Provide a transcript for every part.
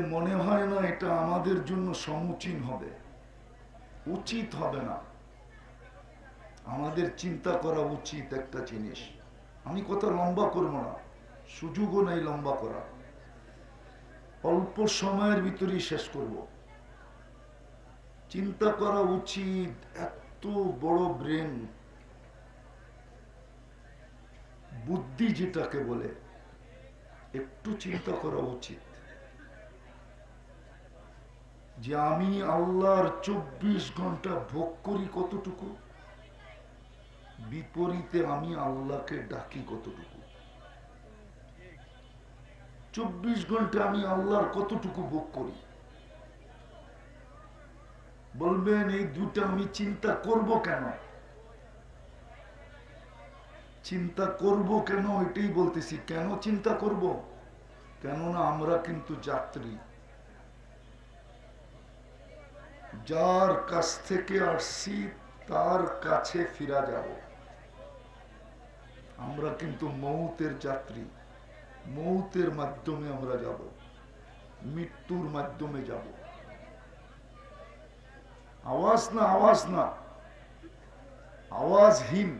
মনে হয় না এটা আমাদের জন্য সমুচীন হবে। উচিত হবে না। আমাদের চিন্তা করা উচিত একটা জিনিস। আমি কথা লম্বা করব না। সুযোগও নাই লম্বা করা। অল্প সময়ের ভিতরেই শেষ করব। চিন্তা করা উচিত এত বড় ব্রেন। বুদ্ধি যেটাকে বলে, একটু চিন্তা করা উচিত। যে আমি আল্লাহর চব্বিশ ঘণ্টা ভোগ করি কতটুকু? বিপরীতে আমি আল্লাহকে ডাকি কতটুকু? চব্বিশ ঘণ্টা আমি আল্লাহর কতটুকু ভোগ করি? বলবেন, এই দুটা আমি চিন্তা করব কেন? চিন্তা করব কেন? এটাই বলতেছি, কেন চিন্তা করব? কেননা আমরা কিন্তু যাত্রী। যার কাছ থেকে আসছি, তার কাছে ফিরা যাব। আমরা কিন্তু মৌতের যাত্রী। মৌতের মাধ্যমে আমরা যাব। মৃত্যুর মাধ্যমে যাব। আওয়াজ না আওয়াজ না। আওয়াজহীন।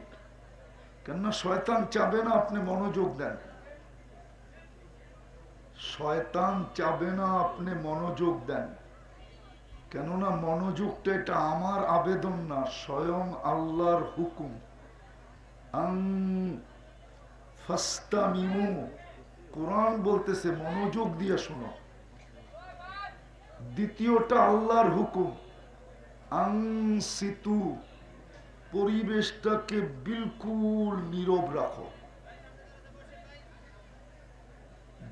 কেননা শয়তান চাবে না আপনি মনোযোগ দেন। শয়তান চাবে না আপনি মনোযোগ দেন। কেননা মনোযোগটা এটা আমার আবেদন না, স্বয়ং আল্লাহর হুকুম। কোরআন বলতেছে, মনোযোগ দিয়ে শোনো। দ্বিতীয়টা আল্লাহর হুকুম আং সিতু। পরিবেশটাকে বিলকুল নীরব রাখো।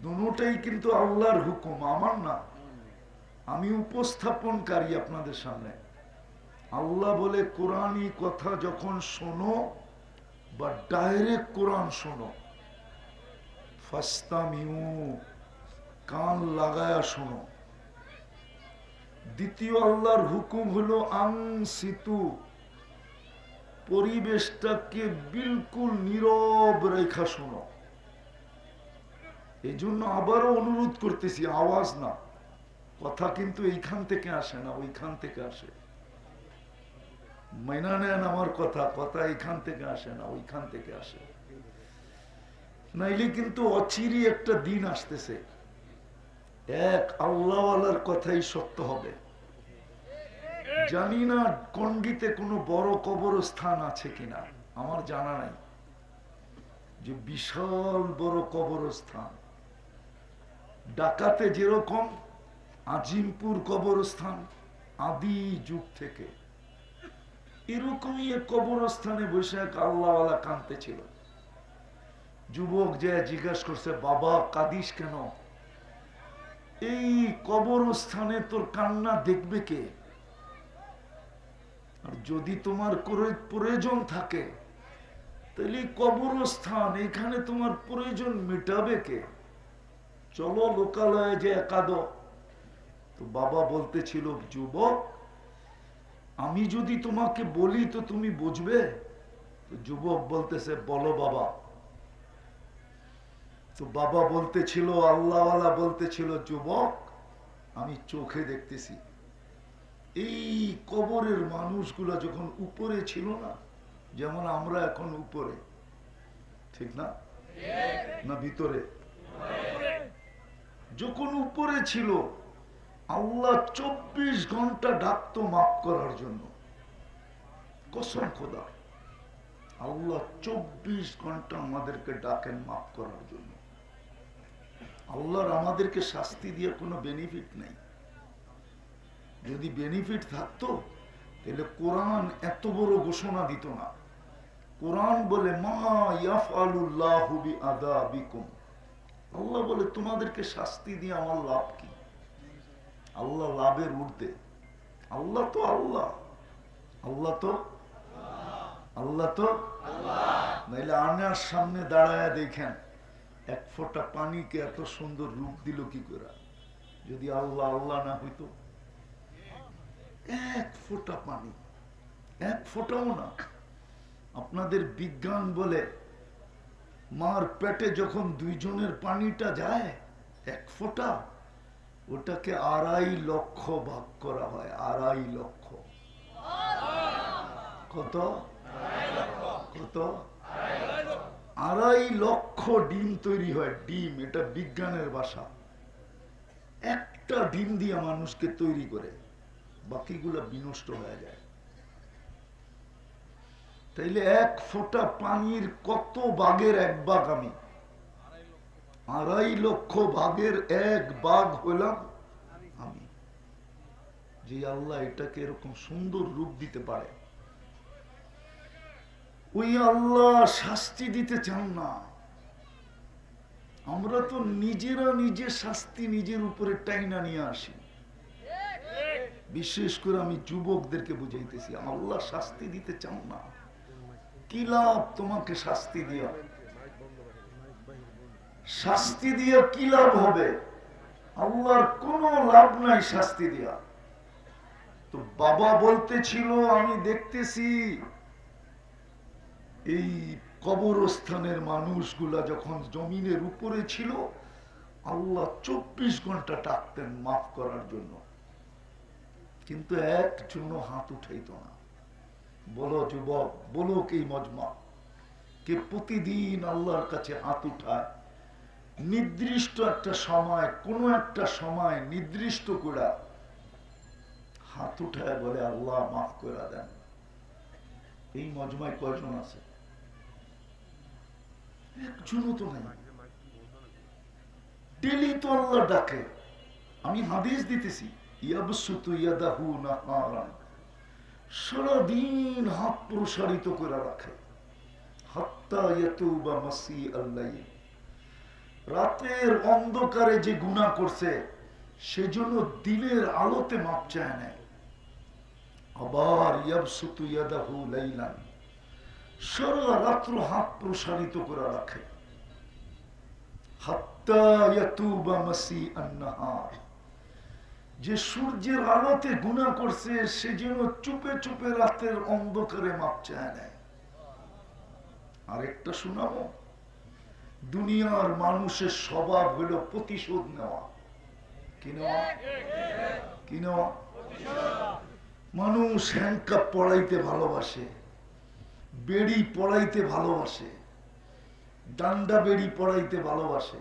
দুটাই কিন্তু আল্লাহর হুকুম, আমার না। আমি উপস্থাপনকারী আপনাদের সামনে। আল্লাহ বলে, কোরআনই কথা যখন শোনো বা ডাইরেক্ট কোরআন শোনো, ফাস্তামিউ, কান লাগায়া শোনো। দ্বিতীয় আল্লাহর হুকুম হলো আং সিতু পরিবেশটাকে বিলকুল নীরব রেখা শোনো। এই জন্য আবারও অনুরোধ করতেছি, আওয়াজ না। কথা কিন্তু এইখান থেকে আসে না, ওইখান থেকে আসে। মাইনা নেন আমার কথা কথা এইখান থেকে আসে না, ওইখান থেকে আসে। নাইলে কিন্তু অচিরি একটা দিন আসতেছে। এক আল্লাহওয়ালার কথাই সত্য হবে। জানি না কন্ডিতে কোনো বড় কবরস্থান আছে কিনা, আমার জানা নাই। যে বিশাল বড় কবরস্থান। ডাকাতে যেরকম আজিমপুর কবরস্থান আদি যুগ থেকে। এরকমই এক কবরস্থানে বসে এক আল্লাহওয়ালা ছিল। যুবক যে জিজ্ঞাসা করছে, বাবা, কাদিস কেন? এই কবরস্থানে তোর কান্না দেখবে কে? আর যদি তোমার প্রয়োজন থাকে, তাহলে কবরস্থান, এখানে তোমার প্রয়োজন মেটাবে কে? চলো লোকালয়ে যে একাদ তো বাবা বলতেছিল যুবক আমি যদি তোমাকে বলি তো তুমি বুঝবে? তো যুবক বলতেছে বলো বাবা। তো বাবা বলতেছিল আল্লাহওয়ালা বলতেছিল যুবক আমি চোখে দেখতেছি এই কবরের মানুষগুলা যখন উপরে ছিল না যেমন আমরা এখন উপরে ঠিক না? না ভিতরে? যখন উপরে ছিল আল্লাহ চব্বিশ ঘণ্টা ডাকতো মাফ করার জন্য। কসম খোদা। আল্লাহ চব্বিশ ঘণ্টা আমাদেরকে ডাকেন মাফ করার জন্য। আল্লাহর আমাদেরকে শাস্তি দিয়ে কোনো বেনিফিট নেই। যদি বেনিফিট থাকতো, তাহলে কোরআন এত বড় ঘোষণা দিত না। কোরআন বলে, মা আল্লাহ বলে, তোমাদেরকে শাস্তি দিয়ে আমার লাভ কি? আল্লাহ লাভের উঠতে আল্লাহ তো আল্লাহ। আল্লাহ তো? আল্লাহ তো? নাইলে আনার সামনে দাঁড়ায় দেখেন, এক ফোঁটা পানিকে এত সুন্দর রূপ দিল কি করে? যদি আল্লাহ আল্লাহ না হইতো? এক ফোঁটা পানি। এক ফোঁটাও না। আপনাদের বিজ্ঞান বলে, মার পেটে যখন দুইজনের পানিটা যায়, এক ফোঁটা ওটাকে আড়াই লক্ষ ভাগ করা হয়, আড়াই লক্ষ। কত? কত? আড়াই লক্ষ ডিম তৈরি হয়, ডিম, এটা বিজ্ঞানের বাসা একটা ডিম দিয়ে মানুষকে তৈরি করে, বাকিগুলা বিনষ্ট হয়ে যায়। তাইলে এক ফোঁটা পানির কত বাঘের এক বাঘ আমি? আড়াই লক্ষ বাঘের এক বাঘ হইলাম আমি। যে আল্লাহ এটাকে এরকম সুন্দর রূপ দিতে পারে। ওই আল্লাহ শাস্তি দিতে চান না। আমরা তো নিজেরা নিজে শাস্তি নিজের উপরে টাইনা নিয়ে আসি। বিশেষ করে আমি যুবকদেরকে বুঝাইতেছি, আল্লাহ শাস্তি দিতে চান না। কি লাভ তোমাকে শাস্তি দিয়া শাস্তি দিয়া কি লাভ হবে? আল্লাহর কোনো লাভ নাই শাস্তি দিয়া। তো বাবা বলতেছিল, আমি দেখতেছি, এই কবরস্থানের মানুষগুলা যখন জমিনের উপরে ছিল, আল্লাহ চব্বিশ ঘণ্টা ডাকতেন মাফ করার জন্য। কিন্তু একজনও হাত উঠাইত না। বলো যুবক, বলো কি মজমা? কে প্রতিদিন আল্লাহর কাছে হাত উঠায়। নির্দিষ্ট একটা সময়, কোন একটা সময় নির্দিষ্ট করে হাত উঠায় বলে, আল্লাহ মাফ করে দেন। এই মজমায় কয়জন আছে? একজনও তো নাই। ডেলি তো আল্লাহ ডাকে। আমি হাদিস দিতেছি সারাদিন হাত প্রসারিত করে রাখে। হাত্তা মাসি আল্লাহ রাতের অন্ধকারে যে গুনাহ করছে, সেজন্য দিনের আলোতে মাপ চায় নেয় আবার ইয়াবসুতু ইয়াদাহু লাইলান, সারা রাত্র হাত প্রসারিত করে রাখে। যে সূর্যের আলোতে গুণা করছে সে যেন চুপে চুপে রাতের অন্ধকারে মাপ চায় নেয় আরেকটা শোনাবো? দুনিয়ার মানুষের স্বভাব হলো প্রতিশোধ নেওয়া। কি নেওয়া? কি নেওয়া? মানুষ হ্যান্ডকাপ পড়াইতে ভালোবাসে, বেড়ি পড়াইতে ভালোবাসে, ডান্ডা বেড়ি পড়াইতে ভালোবাসে,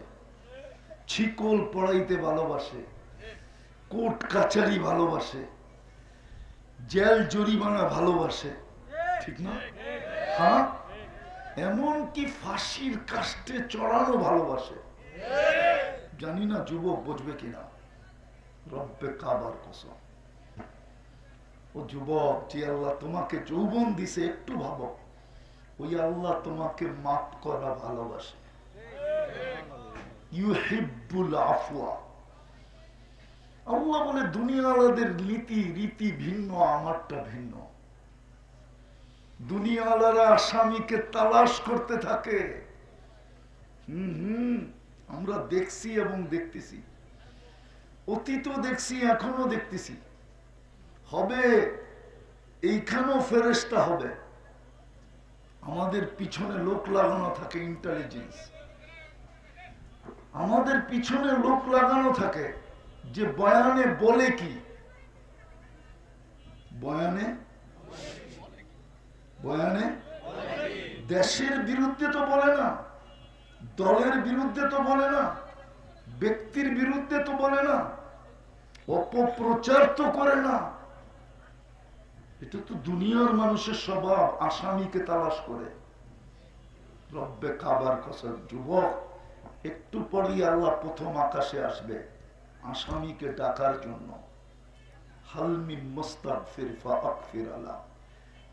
ছিকল পড়াইতে ভালোবাসে, কোর্ট কাচারি ভালোবাসে, জেল জরিমানা ভালোবাসে। ঠিক না? হ্যাঁ? এমন কি ফাঁসির কাস্টে চড়ানো ভালোবাসে। জানি না যুবক বুঝবে কিনা। রব্বে কাবার কসম। ও যুবক, যে আল্লাহ তোমাকে যৌবন দিছে, একটু ভাবো। ওই আল্লাহ তোমাকে মাফ করা ভালোবাসে। ইউহিব্বুল আফওয়া। আল্লাহ বলে দুনিয়ালাদের নীতি রীতি ভিন্ন, আমারটা ভিন্ন। দুনিয়ালারা আসামিকে তালাশ করতে থাকে। হুম আমরা দেখছি এবং দেখতেছি। অতীতও দেখছি এখনও দেখতেছি। হবে, এইখানেও ফেরেস্তা হবে। আমাদের পিছনে লোক লাগানো থাকে ইন্টেলিজেন্স আমাদের পিছনে লোক লাগানো থাকে যে বয়ানে বলে কি? বয়ানে বয়ানে? দেশের বিরুদ্ধে তো বলে না, দলের বিরুদ্ধে তো বলে না, ব্যক্তির বিরুদ্ধে তো বলে না, অপপ্রচার তো করে না। এটা তো দুনিয়ার মানুষের স্বভাব, আসামিকে তালাশ করে। রব্বে কাবার কসর যুবক, একটু পরেই আল্লাহ প্রথম আকাশে আসবে, আসামিকে ডাকার জন্য। হালমি মোস্তাক ফিরফা আকফির আলা।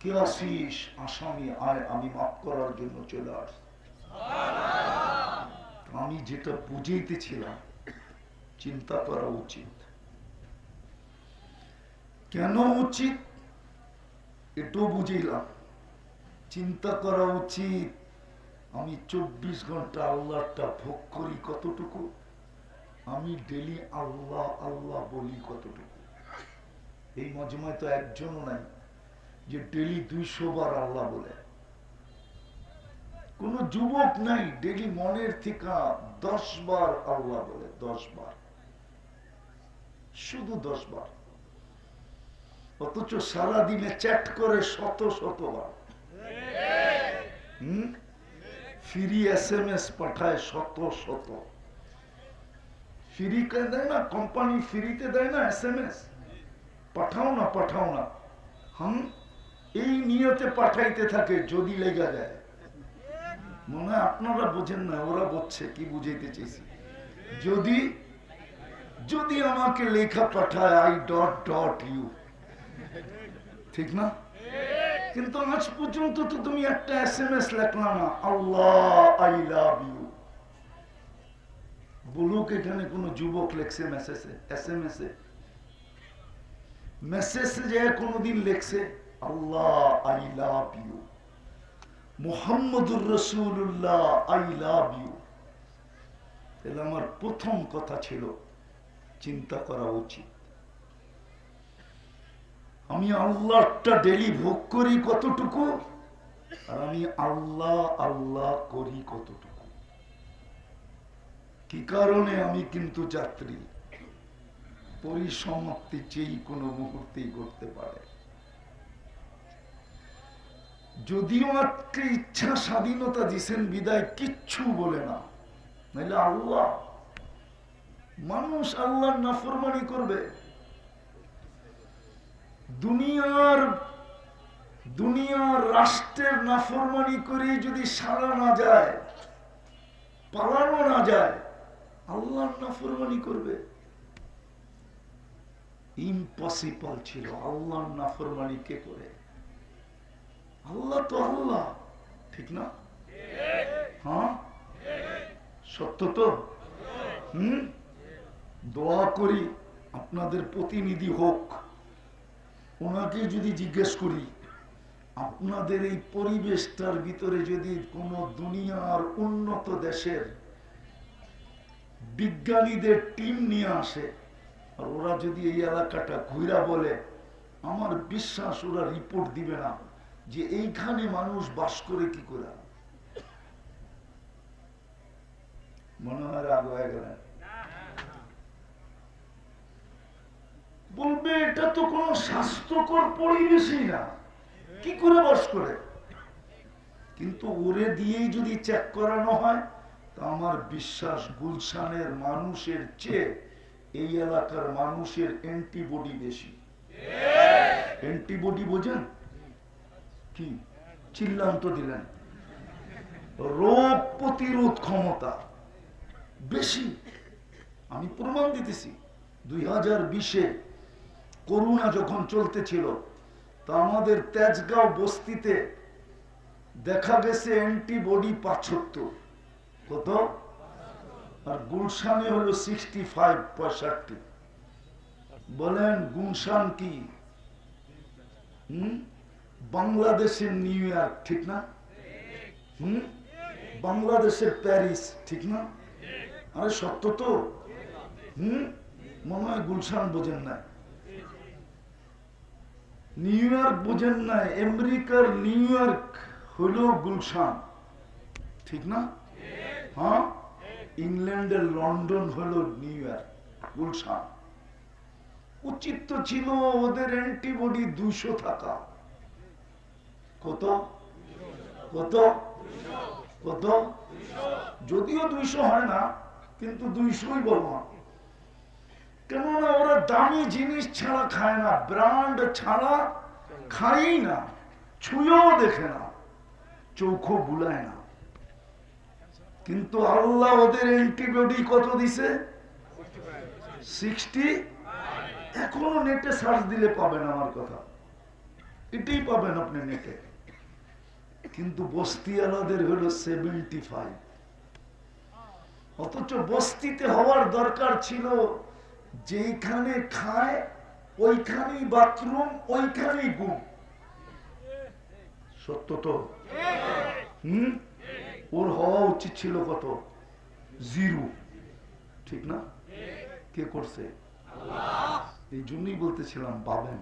কে আসামি আয় আমি মাফ করার জন্য চলে আমি যেটা বুঝাইতেছিলাম, চিন্তা করা উচিত। কেন উচিত? এটাও বুঝিলাম চিন্তা করা উচিত। আমি চব্বিশ ঘণ্টা আল্লাহটা ভোগ করি কতটুকু? আমি ডেলি আল্লাহ আল্লাহ বলি কতটুকু? এই মজমায় তো একজনও নাই। যে ডেলি দুইশো বার আল্লাহ বলে। কোন যুবক নাই ডেলি মনের থেকে দশ বার আল্লাহ বলে, দশ বার। শুধু দশ বার। অথচ সারাদিনে চ্যাট করে শত শতবার হুম? ফ্রি এস এম এস পাঠায় শত শত। ফ্রি দেয় না? কোম্পানি ফ্রিতে দেয় না এস এম এস পাঠাও না পাঠাও না। হুম? এই নিয়তে পাঠাইতে থাকে, যদি লেগা যায়। মনে হয় আপনারা বোঝেন না, ওরা বুঝছে কি বুঝাইতে চেয়েছি যদি যদি আমাকে লেখা পাঠায় আই ডট ডট ইউ ঠিক না? কিন্তু আজ পর্যন্ত তো তুমি একটা এস এম এস লেখলা না, আল্লাহ আই লাভ ইউ বলুক এখানে কোন যুবক লেখছে মেসেজে এস এম এস এ। মেসেজ যে কোনদিন লেখছে আল্লাহ আই লাভ ইউ মোহাম্মদুর রসুল্লাহ আই লাভ ইউ তাহলে আমার প্রথম কথা ছিল, চিন্তা করা উচিত। আমি আল্লাহটা ডেলি ভোগ করি কতটুকু, আর আমি আল্লাহ আল্লাহ করি কতটুকু। কি কারণে আমি কিন্তু যাত্রী? পরিসমাপ্তি যেই কোনো মুহূর্তেই করতে পারে যদিও আজকে ইচ্ছা স্বাধীনতা দিছেন, বিদায় কিচ্ছু বলে না। নাহলে আল্লাহ, মানুষ আল্লাহর নাফরমানি করবে। দুনিয়ার দুনিয়ার রাষ্ট্রের নাফরমানি করে যদি সারা না যায়, পালানো না যায়, আল্লাহর নাফরমানি করবে। ইম্পসিবল ছিল, আল্লাহর নাফরমানি কে করে? আল্লাহ তো আল্লাহ। ঠিক না? হ্যাঁ? সত্য তো? হুম? দোয়া করি আপনাদের প্রতিনিধি হোক। ওনাকে যদি জিজ্ঞেস করি, আপনাদের এই পরিবেশটার ভিতরে যদি কোনো দুনিয়ার উন্নত দেশের বিজ্ঞানীদের টিম নিয়ে আসে, আর ওরা যদি এই এলাকাটা ঘুরা বলে, আমার বিশ্বাস ওরা রিপোর্ট দিবে না। যে এইখানে মানুষ বাস করে কি করে? মনে হয় রাগ হয়ে গেলেন বলবে এটা তো কোন স্বাস্থ্যকর পরিবেশই না। কি করে বাস করে? কিন্তু ওরে দিয়েই যদি চেক করানো হয় তা আমার বিশ্বাস গুলশানের মানুষের চেয়ে এই এলাকার মানুষের অ্যান্টিবডি বেশি। অ্যান্টিবডি বোঝেন? কি? চিল্লাম তো দিলেন। রোগ প্রতিরোধ ক্ষমতা বেশি। আমি প্রমাণ দিতেছি। দুই হাজার বিশে করোনা যখন চলতেছিল, তা আমাদের তেজগাঁও বস্তিতে দেখা গেছে অ্যান্টিবডি পাঁচত্তর কত? আর গুলশানে হলো সিক্সটি ফাইভ পঁয়ষট্টি। বলেন গুলশান কি? হুম? বাংলাদেশের নিউ ইয়র্ক ঠিক না? হুম? বাংলাদেশের প্যারিস ঠিক না? আরে সত্য তো? হুম? মনে হয় গুলশান বোঝেন না নিউ ইয়র্ক বোঝেন না আমেরিকার নিউ ইয়র্ক হলো গুলশান, ঠিক না? হ্যাঁ? ইংল্যান্ডের লন্ডন হলো নিউ ইয়র্ক গুলশান। উচিত তো ছিল ওদের অ্যান্টিবডি দুইশো থাকা। কত? কত? কত? যদিও দুইশো হয় না, কিন্তু দুইশোই বলব। কেননা ওরা দামি জিনিস ছাড়া খায় না, ব্র্যান্ড ছাড়া খাই না, ছুঁয়েও দেখে না, চোখও বুলায় না। কিন্তু আল্লাহ ওদের অ্যান্টিবডি কত দিছে? সিক্সটি এখনও নেটে সার্চ দিলে পাবেন আমার কথা। এটাই পাবেন আপনি নেটে কিন্তু বস্তিওয়ালাদের হলো সেভেন্টি ফাইভ অথচ বস্তিতে হওয়ার দরকার ছিল যেখানে খায়, ওইখানেই বাথরুম, ওইখানেই গুম সত্য তো? হম? ওর হওয়া উচিত ছিল কত? জিরো। ঠিক না? কে করছে? এই জন্যই বলতেছিলাম পাবেন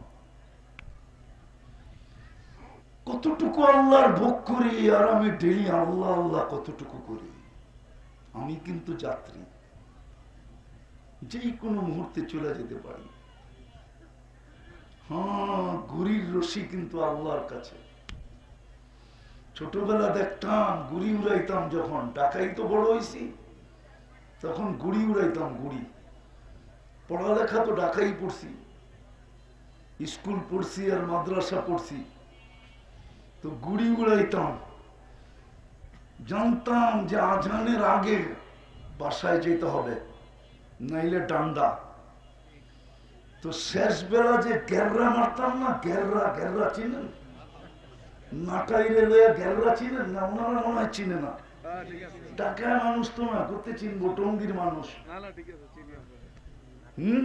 কতটুকু আল্লাহর ভোগ করি আর আমি ডেলি আল্লাহ আল্লাহ কতটুকু করি? আমি কিন্তু যাত্রী। যেই কোনো মুহূর্তে চলে যেতে পারি। হ্যাঁ গুড়ির রশি কিন্তু আল্লাহর কাছে। ছোটবেলা দেখতাম, গুড়ি উড়াইতাম যখন। টাকাই তো বড় হয়েছি তখন গুড়ি উড়াইতাম, গুড়ি। পড়ালেখা তো ডাকাই পড়ছি। স্কুল পড়ছি আর মাদ্রাসা পড়ছি। তো গুড়ি উড়াইতাম জানতাম যে আজানের আগে বাসায় যেতে হবে, নাইলে ডান্ডা। তো শেষ বেলা যে গ্যাররা মারতাম না গ্যাররা গ্যাররা চিনেন? চিনেন না, ওনারা মনে হয় চিনে না। টাকায় মানুষ তো না করতে চিনবো? টঙ্গির মানুষ। হুম?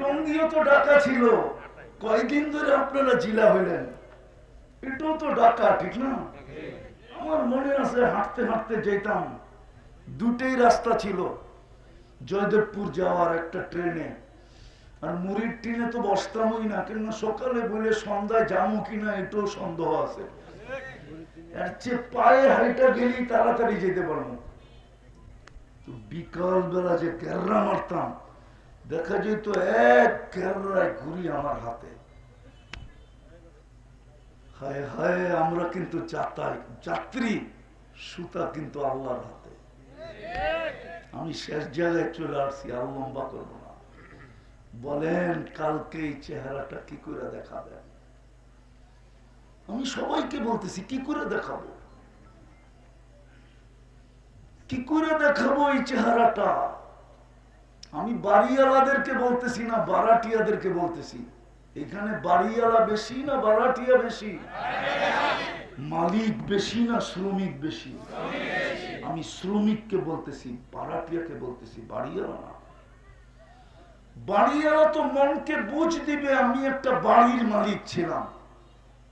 টঙ্গিও তো ডাকা ছিল। কয়দিন ধরে আপনারা জিলা হইলেন? এটাও তো ডাকা, ঠিক না? আমার মনে আছে, হাঁটতে হাঁটতে যেতাম। দুটেই রাস্তা ছিল। জয়দেবপুর যাওয়ার একটা ট্রেনে। আর মুড়ির ট্রেনে তো বসতামই না, কেননা সকালে বলে সন্ধ্যায় যাব কিনা এটাও সন্দেহ আছে। এর চেয়ে পায়ে হাইটা গেলেই তাড়াতাড়ি যেতে পারব। তো বিকাল বেলা যে কেররা মারতাম, দেখা যেত এক কেররায় ঘুরি আমার হাতে। হায় হায়, আমরা কিন্তু যাত্রী, সুতা কিন্তু আল্লাহর হাতে। আমি শেষ জায়গায় চলে আসছি, আর লম্বা করব না। বলেন, কালকে এই চেহারাটা কি করে দেখাবেন? আমি সবাইকে বলতেছি, কি করে দেখাবো? কি করে দেখাবো এই চেহারাটা? আমি বাড়িওয়ালাদেরকে বলতেছি না, বারাটিয়াদেরকে বলতেছি। এখানে বাড়িওয়ালা বেশি না বারাটিয়া বেশি? মালিক বেশি না শ্রমিক বেশি? আমি শ্রমিককে বলতেছি, বারাটিয়াকে বলতেছি, বাড়িওয়ালা না। বাড়িওয়ালা তো মনকে বুঝ দিবে, আমি একটা বাড়ির মালিক ছিলাম।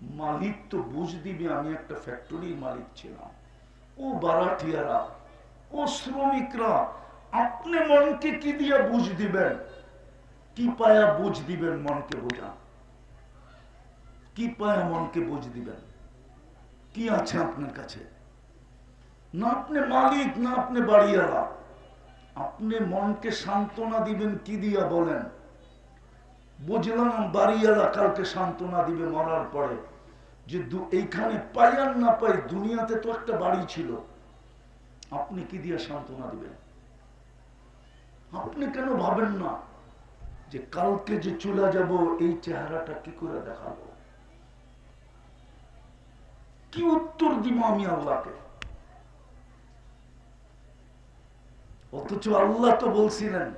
মালিক তো বুঝ দিবে, আমি একটা ফ্যাক্টরির মালিক ছিলাম। ও বারাটিয়ারা, ও শ্রমিকরা, আপনি মনকে কি দিয়ে বুঝ দিবেন? কি পায়া বুঝ দিবেন মনকে বোঝা? কি পায়া মনকে বুঝ দিবেন? কি আছে আপনার কাছে? না আপনি মালিক, না আপনি বাড়িওয়ালা। আপনি মনকে সান্ত্বনা দিবেন কি দিয়া বলেন? বুঝলাম বাড়িওয়ালা কালকে সান্ত্বনা দিবে মরার পরে। যে এইখানে পাই আর না পাই, দুনিয়াতে তো একটা বাড়ি ছিল। আপনি কি দিয়া সান্ত্বনা দিবেন? আপনি কেন ভাবেন না? যে কালকে যে চলে যাব, এই চেহারাটা কি করে দেখাবো? কি উত্তর দিব আমি আল্লাহকে? অথচ আল্লাহ তো বলছিলেন,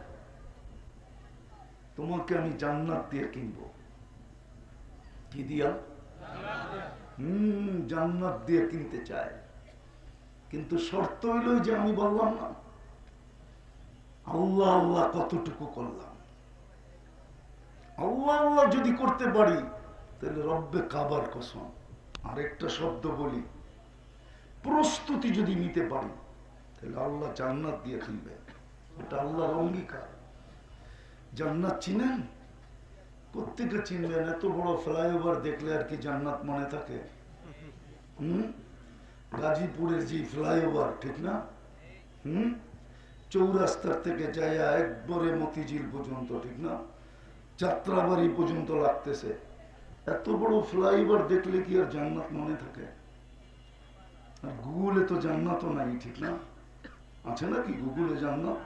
তোমাকে আমি জান্নাত দিয়ে কিনবো। কি দিয়া? হম, জান্নাত দিয়ে কিনতে চায়। কিন্তু শর্ত হইল যে আমি বললাম না, আল্লাহ আল্লাহ কতটুকু করলাম? আল্লাহ আল্লাহ যদি করতে পারি, তাহলে রব্বে কাবার কসম। আরেকটা শব্দ বলি, প্রস্তুতি যদি নিতে পারি, তাহলে আল্লাহ জান্নাত দিয়ে কিনবে এটা আল্লাহর অঙ্গীকার। জান্নাত চিনেন? প্রত্যেকে চিনবেন? এত বড় ফ্লাইওভার দেখলে আর কি জান্নাত মনে থাকে? হুম? গাজীপুরের যে ফ্লাইওভার, ঠিক না? হুম? চৌরাস্তার থেকে যাইয়া একবারে মতিঝিল পর্যন্ত, ঠিক না? যাত্রাবাড়ি পর্যন্ত লাগতেছে। এত বড় ফ্লাইওভার দেখলে কি আর জান্নাত মনে থাকে? আর গুগলে তো জান্নাতও নাই, ঠিক না? আছে নাকি গুগলে জান্নাত?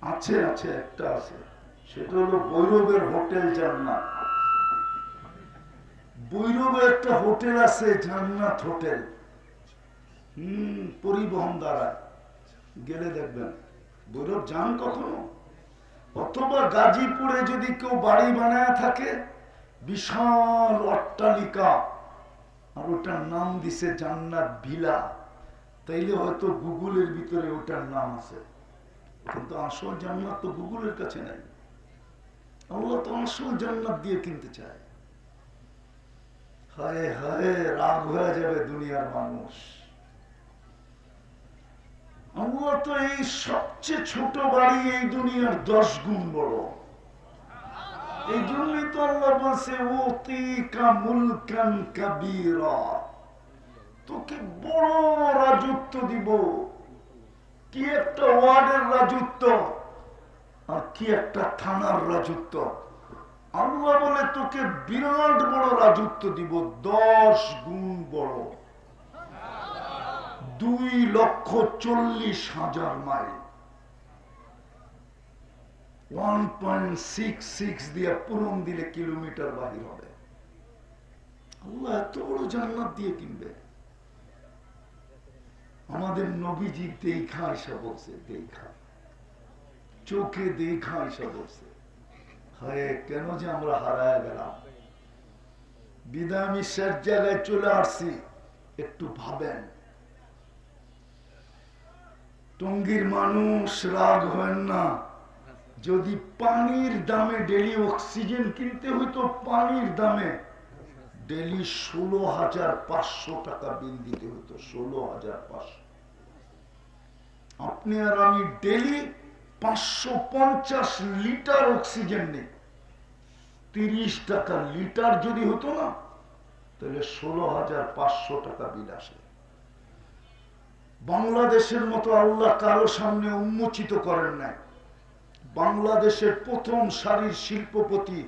আছে আছে, একটা আছে। সেটা হলো বৈরবের হোটেল জান্নাত। বৈরবে একটা হোটেল আছে, জান্নাত হোটেল। হম, পরিবহন দ্বারা। গেলে দেখবেন। বৈরব যান কখনো? অথবা গাজীপুরে যদি কেউ বাড়ি বানায় থাকে, বিশাল অট্টালিকা, আর ওটার নাম দিছে জান্নাত ভিলা। তাইলে হয়তো গুগলের ভিতরে ওটার নাম আছে। কিন্তু আসল জান্নাত তো গুগলের কাছে নাই। আল্লাহ তো আসল জান্নাত দিয়ে কিনতে চায়। হায় হায়, রাগ হয়ে যাবে দুনিয়ার মানুষ। আল্লাহ তো এই সবচেয়ে ছোট বাড়ি এই দুনিয়ার দশ গুণ বড়। এই জন্যই তো আল্লাহ বলছে ওতিকা মুলকান কাবীরা। তোকে বড় রাজত্ব দিব। কি একটা ওয়ার্ডের রাজত্ব আর কি একটা থানার রাজত্ব। আল্লাহ বলে তোকে বিরাট বড় রাজত্ব দিব, দশ গুণ বড়। দুই লক্ষ চল্লিশ হাজার mile. One point six six দিয়ে পূরণ দিলে কিলোমিটার বাহির হবে। আল্লাহ এত বড় জান্নাত দিয়ে কিনবে। আমাদের নবীজি দেখা বলছে, দেখা। চোখে দেখা এসে বলছে। হায়, কেন যে আমরা হারায় গেলাম। বিদায় আমি শেষ জায়গায় চলে আসছি। একটু ভাবেন। টঙ্গির মানুষ রাগ হয় না। যদি পানির দামে ডেলি অক্সিজেন কিনতে হইতো, পানির দামে ডেলি ষোলো হাজার পাঁচশো টাকা বিল দিতে হতো ষোলো হাজার পাঁচশো। আপনি আর আমি ডেলি পাঁচশো পঞ্চাশ লিটার অক্সিজেন নেই। তিরিশ টাকা লিটার যদি হতো না, তাহলে ষোলো হাজার পাঁচশো টাকা বিল আসে। বাংলাদেশের মতো আল্লাহ কারও সামনে উন্মোচিত করেন নাই। বাংলাদেশের প্রথম সারির শিল্পপতি,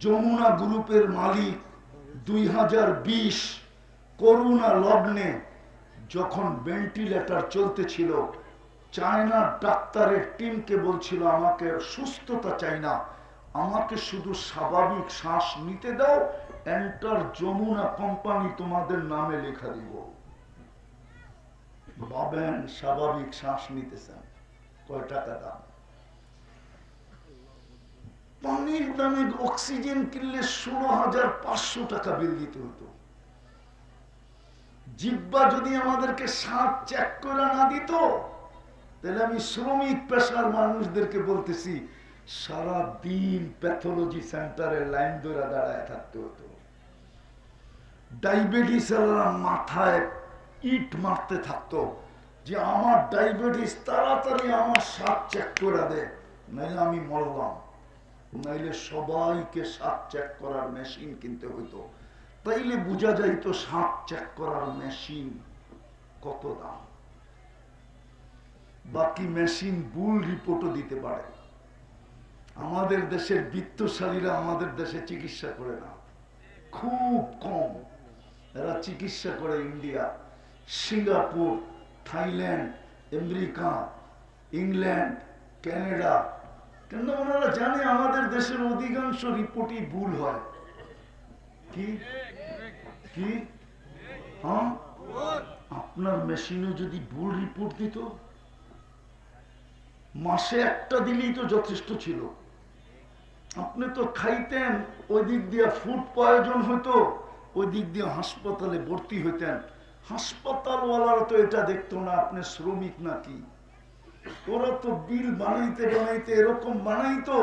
যমুনা গ্রুপের মালিক দুই করোনা লগ্নে যখন ভেন্টিলেটর চলতেছিল চায়নার ডাক্তারের টিমকে বলছিল, আমাকে সুস্থতা চাই না, আমাকে শুধু স্বাভাবিক শ্বাস নিতে দাও, এন্টার যমুনা কোম্পানি তোমাদের নামে লেখা দিব। ভাবেন, স্বাভাবিক শ্বাস নিতেছেন। কয় টাকা দাম? পানির দামে অক্সিজেন কিনলে ষোলো হাজার পাঁচশো টাকা বিল দিতে হতো। জিব্বা যদি আমাদেরকে সাত চেক করে না দিত, তাহলে আমি শ্রমিক পেশার মানুষদেরকে বলতেছি, সারা দিন প্যাথোলজি সেন্টারে লাইন ধরে দাঁড়ায় থাকতে হতো। ডায়াবেটিস মাথায় ইট মারতে থাকতো যে আমার ডায়াবেটিস তাড়াতাড়ি আমার সাত চেক করে দে, নাইলে আমি মরলাম। নাইলে সবাইকে সাপ চেক করার মেশিন কিনতে হইতো। তাইলে বোঝা যাইতো সাপ চেক করার মেশিন কত দাম। বাকি মেশিন ভুল রিপোর্টও দিতে পারে। আমাদের দেশের বিত্তশালীরা আমাদের দেশে চিকিৎসা করে না। খুব কম। এরা চিকিৎসা করে India. Singapore, Thailand, America, England, Canada. কেন ওনারা জানে আমাদের দেশের অধিকাংশ রিপোর্টই ভুল হয়? কি? কি? হ্যাঁ? আপনার মেশিনে যদি ভুল রিপোর্ট দিত, মাসে একটা দিলেই তো যথেষ্ট ছিল। আপনি তো খাইতেন, ওই দিক দিয়ে ফুড প্রয়োজন হতো ওই দিক দিয়ে হাসপাতালে ভর্তি হইতেন। হাসপাতালওয়ালারা তো এটা দেখতো না, আপনি শ্রমিক নাকি? ওরা তো বিল বানাইতে বানাইতে এরকম বানাইতো,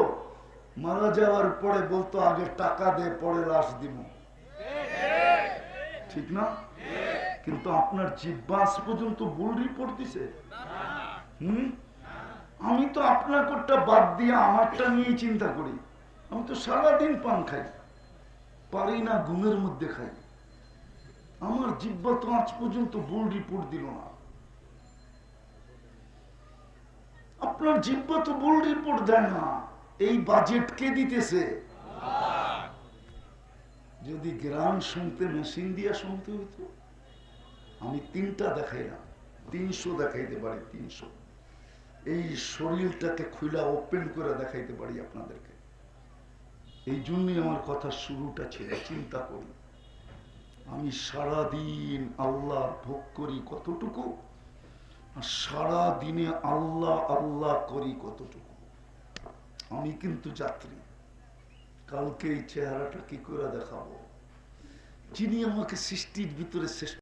মারা যাওয়ার পরে বলতো, আগে টাকা দে, পরে লাশ দিব। ঠিক না? কিন্তু আপনার জিব্বাস পর্যন্ত ভুল রিপোর্ট দিছে। হুম? আমি তো আপনার কোটটা বাদ দিয়ে আমারটা নিয়ে চিন্তা করি। আমি তো সারাদিন পান খাই, পারি না ঘুমের মধ্যে খাই। আমার জিব্বা তো আজ পর্যন্ত ভুল রিপোর্ট দিল না। আপনার জিব্বা তো ভুল রিপোর্ট দেয় না। এই বাজেট কে দিতেছে? যদি গ্রাম শুনতে মেশিন দিয়া শুনতে হইতো, আমি তিনটা দেখাইলাম তিনশো দেখাইতে পারি, তিনশো। এই শরীরটাকে খুলা ওপেন করে দেখাইতে পারি আপনাদেরকে। এই জন্যই আমার কথা শুরুটা ছিল, চিন্তা করি। আমি সারাদিন আল্লাহ ভোগ করি কতটুকু? আর সারা দিনে আল্লাহ আল্লাহ করি কতটুকু? আমি কিন্তু যাত্রী। কালকে এই চেহারাটা কি করে দেখাবো? যিনি আমাকে সৃষ্টির ভিতরে শ্রেষ্ঠ